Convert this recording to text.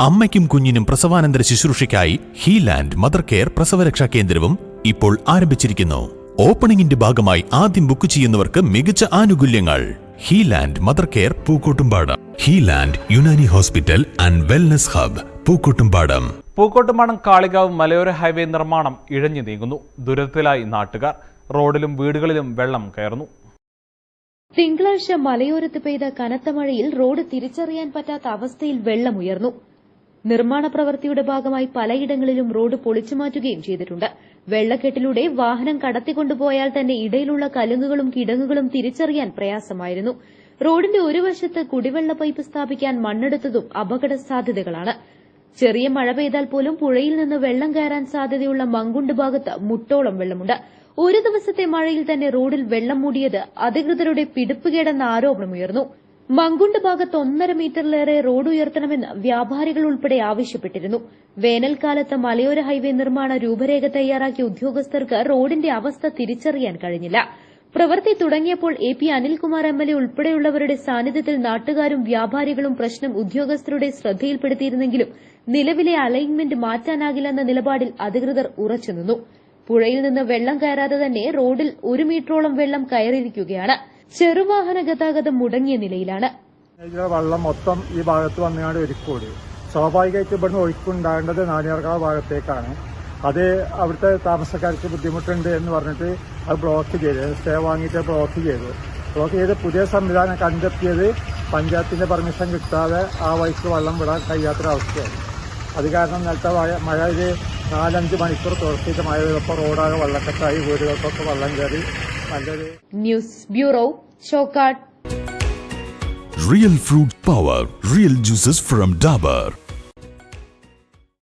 അമ്മയ്ക്കും കുഞ്ഞിനും പ്രസവാനന്തര ശുശ്രൂഷയ്ക്കായി ഹീലാൻഡ് mother care പ്രസവരക്ഷാ കേന്ദ്രവും ഇപ്പോൾ ആരംഭിച്ചിരിക്കുന്നു. ഓപ്പണിംഗിന്റെ ഭാഗമായി ആദ്യം ബുക്ക് ചെയ്യുന്നവർക്ക് മികച്ച ആനുകൂല്യങ്ങൾ. Healand mother care Pookkottumpadam. Healand Unani hospital and wellness hub Pookkottumpadam. Pookkottumpadam Kalikavu മലയോര ഹൈവേ നിർമ്മാണം ഇഴഞ്ഞു നീങ്ങുന്നു. ദുരിതത്തിലായി നാട്ടുകാർ. റോഡിലും വീടുകളിലും വെള്ളം കയറുന്നു. തിങ്കളാഴ്ച മലയോരത്ത് പെയ്ത കനത്ത മഴയിൽ റോഡ് തിരിച്ചറിയാൻ പറ്റാത്ത അവസ്ഥയിൽ വെള്ളമുയർന്നു. നിർമ്മാണ പ്രവൃത്തിയുടെ ഭാഗമായി പലയിടങ്ങളിലും റോഡ് പൊളിച്ചുമാറ്റുകയും ചെയ്തിട്ടുണ്ട്. വെള്ളക്കെട്ടിലൂടെ വാഹനം കടത്തിക്കൊണ്ടുപോയാൽ തന്നെ ഇടയിലുള്ള കലുങ്ങുകളും കിടങ്ങുകളും തിരിച്ചറിയാൻ പ്രയാസമായിരുന്നു. റോഡിന്റെ ഒരു വശത്ത് കുടിവെള്ള പൈപ്പ് സ്ഥാപിക്കാൻ മണ്ണെടുത്തതും അപകട സാധ്യതകളാണ്. ചെറിയ മഴ പെയ്താൽ പോലും പുഴയിൽ നിന്ന് വെള്ളം കയറാൻ സാധ്യതയുള്ള മങ്കുണ്ട് ഭാഗത്ത് മുട്ടോളം വെള്ളമുണ്ട്. ഒരു ദിവസത്തെ മഴയിൽ തന്നെ റോഡിൽ വെള്ളം മൂടിയത് അധികൃതരുടെ പിടിപ്പുകേടെന്ന ആരോപണമുയർന്നു. മങ്കുണ്ട് ഭാഗത്ത് ഒന്നര മീറ്ററിലേറെ റോഡ് ഉയർത്തണമെന്ന് വ്യാപാരികൾ ഉൾപ്പെടെ ആവശ്യപ്പെട്ടിരുന്നു. വേനൽക്കാലത്ത് മലയോര ഹൈവേ നിർമ്മാണ രൂപരേഖ തയ്യാറാക്കിയ ഉദ്യോഗസ്ഥർക്ക് റോഡിന്റെ അവസ്ഥ തിരിച്ചറിയാൻ കഴിഞ്ഞില്ല. പ്രവൃത്തി തുടങ്ങിയപ്പോൾ A P Anilkumar M L A ഉൾപ്പെടെയുള്ളവരുടെ സാന്നിധ്യത്തിൽ നാട്ടുകാരും വ്യാപാരികളും പ്രശ്നം ഉദ്യോഗസ്ഥരുടെ ശ്രദ്ധയിൽപ്പെടുത്തിയിരുന്നെങ്കിലും നിലവിലെ അലൈൻമെന്റ് മാറ്റാനാകില്ലെന്ന നിലപാടിൽ അധികൃതർ ഉറച്ചുനിന്നു. പുഴയിൽ നിന്ന് വെള്ളം കയറാതെ തന്നെ റോഡിൽ ഒരു മീറ്ററോളം വെള്ളം കയറിയിരിക്കുകയാണ്. ചെറുവാഹന ഗതാഗതം മുടങ്ങിയ നിലയിലാണ്. വെള്ളം മൊത്തം ഈ ഭാഗത്ത് വന്നാണ് ഒരുക്കൂട് സ്വാഭാവികമായിട്ട് ഇവിടുന്ന് ഒഴുക്കുണ്ടാകേണ്ടത് നാനിയർക്കാവ് ഭാഗത്തേക്കാണ്. അത് അവിടുത്തെ താമസക്കാർക്ക് ബുദ്ധിമുട്ടുണ്ട് എന്ന് പറഞ്ഞിട്ട് അത് ബ്ലോക്ക് ചെയ്തു. സ്റ്റേ വാങ്ങിയിട്ട് ബ്ലോക്ക് ചെയ്തു. ബ്ലോക്ക് ചെയ്ത് പുതിയ സംവിധാനം കണ്ടെത്തിയത് പഞ്ചായത്തിന്റെ പെർമിഷൻ കിട്ടാതെ ആ വഴിക്ക് വെള്ളം വിടാൻ കഴിയാത്തൊരവസ്ഥയായി അത് കാരണം നേരത്തെ മഴ- ഒരു നാലഞ്ച് മണിക്കൂർ തുറച്ചിട്ട് മഴ പെയ്തപ്പോൾ റോഡാകെ വെള്ളക്കെട്ടായി വീടുകൾക്കൊക്കെ വെള്ളം കയറി. നല്ലൊരു news bureau Chokkad Real fruit power, real juices from Dabur.